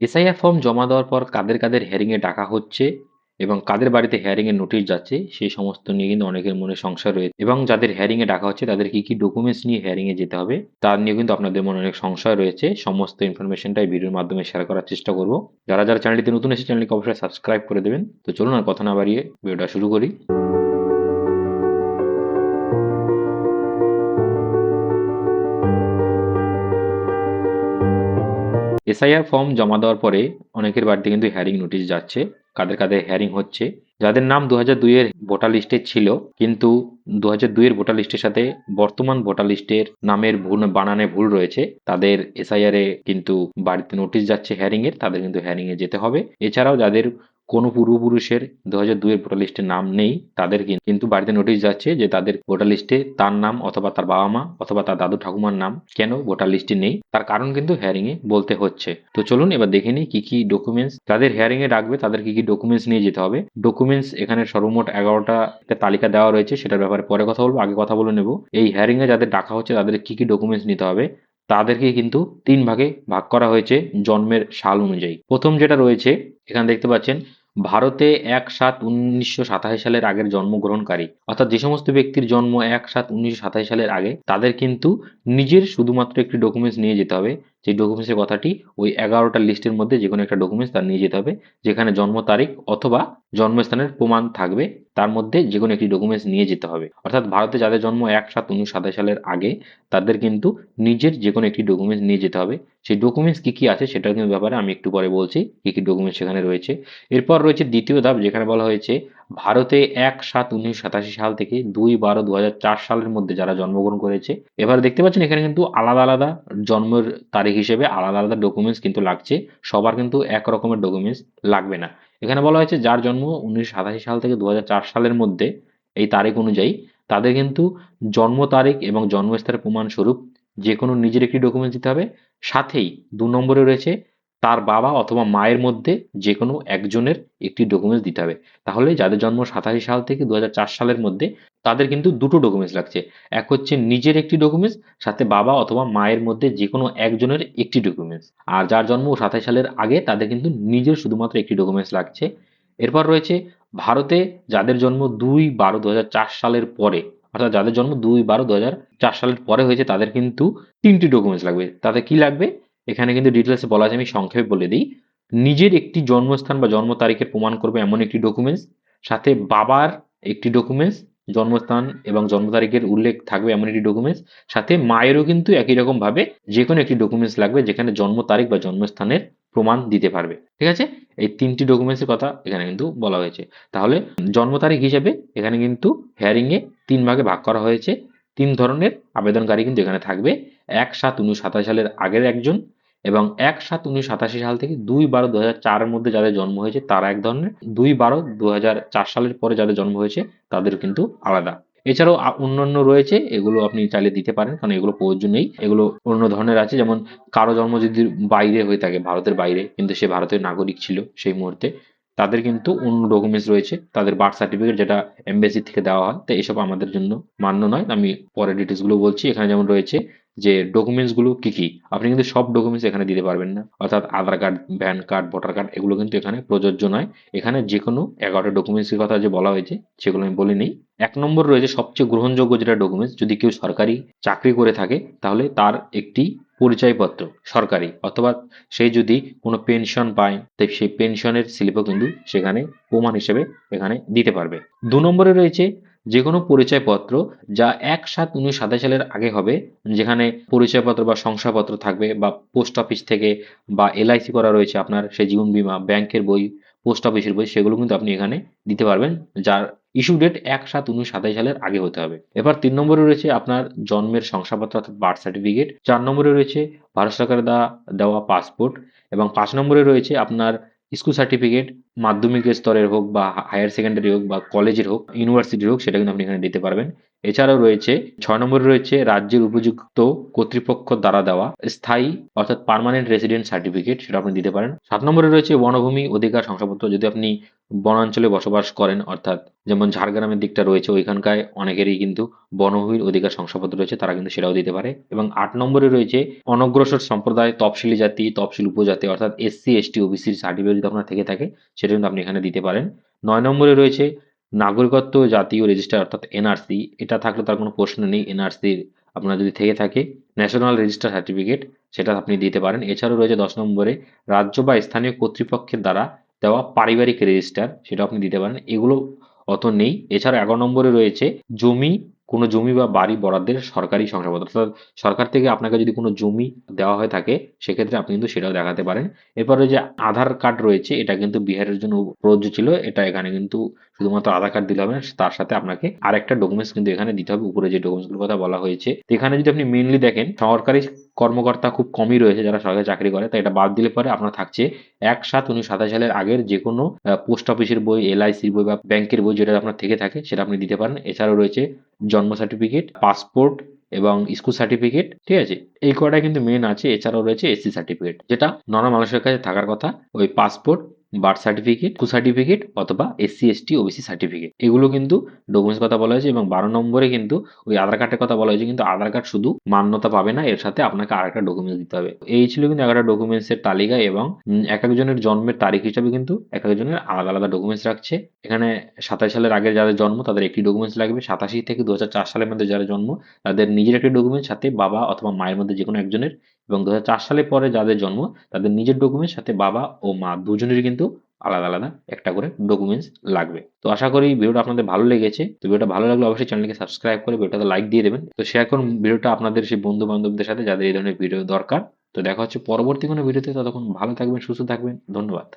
SIR form জমা দেওয়ার পর কাদের কাদের হেয়ারিংয়ে ডাকা হচ্ছে এবং কাদের বাড়িতে হেয়ারিংয়ের নোটিশ যাচ্ছে, সেই সমস্ত নিয়ে কিন্তু অনেকের মনে সংশয় রয়েছে। এবং যাদের হেয়ারিংয়ে ডাকা হচ্ছে, তাদের কি কি ডকুমেন্টস নিয়ে হেয়ারিংয়ে যেতে হবে, তার নিয়ে কিন্তু আপনাদের মনে অনেক সংশয় রয়েছে। সমস্ত ইনফরমেশনটাই ভিডিওর মাধ্যমে শেয়ার করার চেষ্টা করব। যারা যারা চ্যানেলটিতে নতুন এসে চ্যানেলকে অবশ্যই সাবস্ক্রাইব করে দেবেন। তো চলুন আর কথা না বাড়িয়ে ভিডিওটা শুরু করি। এসআইআর ফর্ম জমা দেওয়ার পরে অনেকের বাড়িতে কিন্তু হ্যারিং নোটিশ যাচ্ছে, কাদের কাদের হ্যারিং হচ্ছে। যাদের নাম দু হাজার দুইয়ের ভোটার লিস্টে ছিল, কিন্তু দু হাজার দুইয়ের ভোটার লিস্টের সাথে বর্তমান ভোটার লিস্টের নামের ভুল, বানানে ভুল রয়েছে, তাদের এসআইআর এ কিন্তু বাড়িতে নোটিশ যাচ্ছে হ্যারিং এর, তাদের কিন্তু হ্যারিং এ যেতে হবে। এছাড়াও যাদের কোনো পূর্বপুরুষের দু হাজার দুইয়ের ভোটার লিস্টে নাম নেই, তাদের কিন্তু বাড়িতে নোটিশ যাচ্ছে যে তাদের ভোটার লিস্টে তার নাম অথবা তার বাবা মা অথবা তার দাদু ঠাকুমার নাম কেন ভোটার লিস্টে নেই, তার কারণ কিন্তু হেয়ারিং এ বলতে হচ্ছে। তো চলুন এবার দেখে নিই কি কি ডকুমেন্টস যাদের হেয়ারিং এ ডাকবে তাদের কি কি ডকুমেন্টস নিয়ে যেতে হবে। ডকুমেন্টস এখানে সর্বমোট এগারোটা একটা তালিকা দেওয়া রয়েছে, সেটার ব্যাপারে পরে কথা বলব, আগে কথা বলে নেব। এই হেয়ারিং এ যাদের ডাকা হচ্ছে, তাদের কি কি ডকুমেন্টস নিতে হবে, তাদেরকে কিন্তু তিন ভাগে ভাগ করা হয়েছে জন্মের সাল অনুযায়ী। প্রথম যেটা রয়েছে, এখানে দেখতে পাচ্ছেন ভারতে এক সাত উনিশশো সাতাশ সালের আগের জন্মগ্রহণকারী। অর্থাৎ যে সমস্ত ব্যক্তির জন্ম এক সাত উনিশশো সাতাশ সালের আগে, তাদের কিন্তু নিজের শুধুমাত্র একটি ডকুমেন্টস নিয়ে যেতে হবে। যে ডকুমেন্টসের কথাটি ওই এগারোটা লিস্টের মধ্যে যে কোনো একটা ডকুমেন্টস তার নিয়ে যেতে হবে, যেখানে জন্ম তারিখ অথবা জন্মস্থানের প্রমাণ থাকবে। তার মধ্যে যে কোনো একটি ডকুমেন্টস নিয়ে যেতে হবে। অর্থাৎ ভারতে যাদের জন্ম এক সাত উনিশশো সালের আগে, তাদের কিন্তু নিজের যে কোনো একটি ডকুমেন্টস নিয়ে যেতে হবে। সেই ডকুমেন্টস কী কী আছে সেটার কিন্তু ব্যাপারে আমি একটু পরে বলছি, কী কী ডকুমেন্টস সেখানে রয়েছে। এরপর রয়েছে দ্বিতীয় ধাপ, যেখানে বলা হয়েছে ভারতে এক সাত উনিশশো সাতাশি সাল থেকে দুই বারো দু সালের মধ্যে যারা জন্মগ্রহণ করেছে, এবার দেখতে পাচ্ছেন এখানে কিন্তু আলাদা আলাদা জন্মের তারিখ হিসেবে আলাদা আলাদা ডকুমেন্টস কিন্তু লাগছে। সবার কিন্তু এক রকমের ডকুমেন্টস লাগবে না। এখানে বলা হয়েছে যার জন্ম উনিশশো সাতাশি সাল থেকে দু সালের মধ্যে, এই তারিখ অনুযায়ী তাদের কিন্তু জন্ম তারিখ এবং জন্মস্থানের প্রমাণস্বরূপ যে কোনো নিজের একটি ডকুমেন্টস দিতে হবে। সাথেই দু নম্বরে রয়েছে তার বাবা অথবা মায়ের মধ্যে যে কোনো একজনের একটি ডকুমেন্টস দিতে হবে। তাহলে যাদের জন্ম সাতাশি সাল থেকে দু হাজার চার সালের মধ্যে তাদের কিন্তু দুটো ডকুমেন্টস লাগছে। এক হচ্ছে নিজের একটি ডকুমেন্টস সাথে বাবা অথবা মায়ের মধ্যে যে কোনো একজনের একটি ডকুমেন্টস আর যার জন্ম সাতাশি সালের আগে, তাদের কিন্তু নিজের শুধুমাত্র একটি ডকুমেন্টস লাগছে। এরপর রয়েছে ভারতে যাদের জন্ম দুই বারো দু সালের পরে, অর্থাৎ যাদের জন্ম দুই বারো দু সালের পরে হয়েছে, তাদের কিন্তু তিনটি ডকুমেন্টস লাগবে। তাতে কি লাগবে? এখানে কিন্তু ডিটেলসে বলা আছে, আমি সংক্ষেপে বলে দিই। নিজের একটি জন্মস্থান বা জন্ম তারিখের প্রমাণ করবে এমন একটি ডকুমেন্টস সাথে বাবার একটি ডকুমেন্টস জন্মস্থান এবং জন্ম তারিখের উল্লেখ থাকবে এমন একটি ডকুমেন্টস সাথে মায়েরও কিন্তু একই রকম ভাবে যে কোনো একটি ডকুমেন্টস লাগবে যেখানে জন্ম তারিখ বা জন্মস্থানের প্রমাণ দিতে পারবে। ঠিক আছে? এই তিনটি ডকুমেন্টসের কথা এখানে কিন্তু বলা হয়েছে। তাহলে জন্ম তারিখ হিসেবে এখানে কিন্তু হেয়ারিং এ তিন ভাগে ভাগ করা হয়েছে। তিন ধরনের আবেদনকারী কিন্তু এখানে থাকবে। এক সাত উনিশশো সাতাশ সালের আগের একজন এবং এক সাত উনিশশো সাতাশি সাল থেকে দুই বারো দু হাজার মধ্যে যাদের জন্ম হয়েছে, তারা এক ধরনের। দুই বারো দু চার সালের পরে যাদের জন্ম হয়েছে তাদের কিন্তু আলাদা। এছাড়াও অন্যান্য রয়েছে, এগুলো আপনি চাইলে দিতে পারেন, কারণ এগুলো প্রয়োজন নেই। এগুলো অন্য ধরনের আছে, যেমন কারও জন্ম যদি বাইরে হয়ে থাকে, ভারতের বাইরে, কিন্তু সে ভারতের নাগরিক ছিল সেই মুহূর্তে, তাদের কিন্তু অন্য ডকুমেন্টস রয়েছে। তাদের বার্থ সার্টিফিকেট যেটা এমবেসি থেকে দেওয়া হয়, তো এসব আমাদের জন্য মান্য নয়। আমি পরে ডিটেলসগুলো বলছি। এখানে যেমন রয়েছে যে ডকুমেন্টসগুলো কি কি? আপনি কিন্তু সব ডকুমেন্টস এখানে দিতে পারবেন না। অর্থাৎ Aadhaar card PAN card voter card এগুলো কিন্তু এখানে প্রযোজ্য নয়। এখানে যে কোনো এগারোটা ডকুমেন্টসের কথা যে বলা হয়েছে, সেগুলো আমি বলে নেই। এক নম্বর রয়েছে সবচেয়ে গ্রহণযোগ্য যেটা ডকুমেন্টস যদি কেউ সরকারি চাকরি করে থাকে, তাহলে তার একটি পরিচয়পত্র সরকারি। অথবা সে যদি কোনো পেনশন পায় তাই সেই পেনশনের স্লিপও কিন্তু সেখানে প্রমাণ হিসেবে এখানে দিতে পারবে। দু নম্বরে রয়েছে যে কোনো পরিচয়পত্র যা এক সাত উনিশশো সাতাশ সালের আগে হবে, যেখানে পরিচয়পত্র বা শংসাপত্র থাকবে বা পোস্ট অফিস থেকে বা এলআইসি করা রয়েছে আপনার সেই জীবন বীমা, ব্যাংকের বই, পোস্ট অফিসের বই, সেগুলো কিন্তু আপনি এখানে দিতে পারবেন, যার ইস্যু ডেট এক সাত উনিশ সাতাশ সালের আগে হতে হবে। এবার তিন নম্বরে রয়েছে আপনার জন্মের শংসাপত্র অর্থাৎ বার্থ সার্টিফিকেট চার নম্বরে রয়েছে ভারত সরকারের দেওয়া দেওয়া পাসপোর্ট এবং পাঁচ নম্বরে রয়েছে আপনার স্কুল সার্টিফিকেট মাধ্যমিক স্তরের হোক বা হায়ার সেকেন্ডারি হোক বা কলেজের হোক ইউনিভার্সিটির হোক, সেটা কিন্তু আপনি এখানে দিতে পারবেন। এছাড়াও রয়েছে ছয় নম্বরে রয়েছে রাজ্যের উপযুক্ত কর্তৃপক্ষ দ্বারা দেওয়া স্থায়ী অর্থাৎ পার্মানেন্ট রেসিডেন্ট সার্টিফিকেট সেটা আপনি দিতে পারেন। সাত নম্বরে রয়েছে বনভূমি অধিকার শংসাপত্র। যদি আপনি বনাঞ্চলে বসবাস করেন, অর্থাৎ যেমন ঝাড়গ্রামের দিকটা রয়েছে ওইখানকার অনেকেরই কিন্তু বনভূমির অধিকার শংসাপত্র রয়েছে, তারা কিন্তু সেটাও দিতে পারে। এবং আট নম্বরে রয়েছে অনগ্রসর সম্প্রদায়, তফসিলি জাতি, তফসিল উপজাতি, অর্থাৎ এসসি, এসটি, ওবিসির সার্টিফিকেট যদি আপনার থেকে থাকে, সেটা কিন্তু আপনি এখানে দিতে পারেন। নয় নম্বরে রয়েছে নাগরিকত্ব জাতীয় রেজিস্টার অর্থাৎ এনআরসি এটা থাকলে তার কোনো প্রশ্ন নেই এনআরসির আপনার যদি থেকে থাকে ন্যাশনাল রেজিস্টার সার্টিফিকেট সেটা আপনি দিতে পারেন। এছাড়াও রয়েছে দশ নম্বরে, রাজ্য বা স্থানীয় কর্তৃপক্ষের দ্বারা দেওয়া পারিবারিক রেজিস্টার সেটা আপনি দিতে পারেন। এগুলো অত নেই। এছাড়া এগারো নম্বরে রয়েছে, জমি কোনো জমি বা বাড়ি বরাদ্দের সরকারি শংসাপত্র অর্থাৎ সরকার থেকে আপনাকে যদি কোনো জমি দেওয়া হয়ে থাকে, সেক্ষেত্রে আপনি কিন্তু সেটাও দেখাতে পারেন। এরপরে যে আধার কার্ড রয়েছে, এটা কিন্তু বিহারের জন্য প্রযোজ্য ছিল। এটা এখানে কিন্তু শুধুমাত্র আধার কার্ড দিলে হবে না, তার সাথে আপনাকে আর একটা ডকুমেন্টস কিন্তু এখানে দিতে হবে। উপরে যে ডকুমেন্টসগুলোর কথা বলা হয়েছে, এখানে যদি আপনি মেনলি দেখেন, সরকারি কর্মকর্তা খুব কমই রয়েছে যারা সরকারি চাকরি করে, তাই এটা বাদ দিলে পরে আপনার থাকছে এক সাত উনিশশো সাতাশ সালের আগের যে কোনো পোস্ট অফিসের বই, এলআইসির বই বা ব্যাংকের বই যেটা আপনার থেকে থাকে সেটা আপনি দিতে পারেন। এছাড়াও রয়েছে জন্ম সার্টিফিকেট পাসপোর্ট এবং স্কুল সার্টিফিকেট ঠিক আছে? এই কটা কিন্তু মেন আছে। এছাড়াও রয়েছে এসসি সার্টিফিকেট যেটা নর্মাল মানুষের কাছে থাকার কথা। ওই passport birth certificate school certificate অথবা এসসি এসটি ওবিসি সার্টিফিকেট এগুলো কিন্তু ডকুমেন্টস কথা বলা হয়েছে এবং বারো নম্বরে কিন্তু ওই আধার কার্ডের কথা বলা হয়েছে, কিন্তু আধার কার্ড শুধু মান্যতা পাবে না, এর সাথে আপনাকে আর একটা ডকুমেন্টস দিতে হবে। এই ছিল কিন্তু এগারোটা ডকুমেন্টস এর তালিকা এবং এক একজনের জন্মের তারিখ হিসাবে কিন্তু এক একজনের আলাদা আলাদা ডকুমেন্টস রাখছে। এখানে সাতাশ সালের আগে যাদের জন্ম, তাদের একটি ডকুমেন্টস লাগবে। সাতাশি থেকে দু হাজার চার সালের মধ্যে যারা জন্ম, তাদের নিজের একটি ডকুমেন্টস সাথে বাবা অথবা মায়ের মধ্যে যে কোনো একজনের এবং দু সালে পরে যাদের জন্ম, তাদের নিজের ডকুমেন্টস সাথে বাবা ও মা দুজনেরই কিন্তু আলাদা আলাদা একটা করে ডকুমেন্টস লাগবে। তো আশা করি ভিডিওটা আপনাদের ভালো লেগেছে। তো ভিডিওটা ভালো লাগলে অবশ্যই চ্যানেলকে সাবস্ক্রাইব করে ভিডিওটাতে লাইক দিয়ে দেবেন। তো শেয়ার করুন ভিডিওটা আপনাদের সেই বন্ধু বান্ধবদের সাথে যাদের এই ধরনের ভিডিও দরকার। তো দেখা হচ্ছে পরবর্তী কোনো ভিডিওতে ততক্ষণ ভালো থাকবেন, সুস্থ থাকবেন। ধন্যবাদ।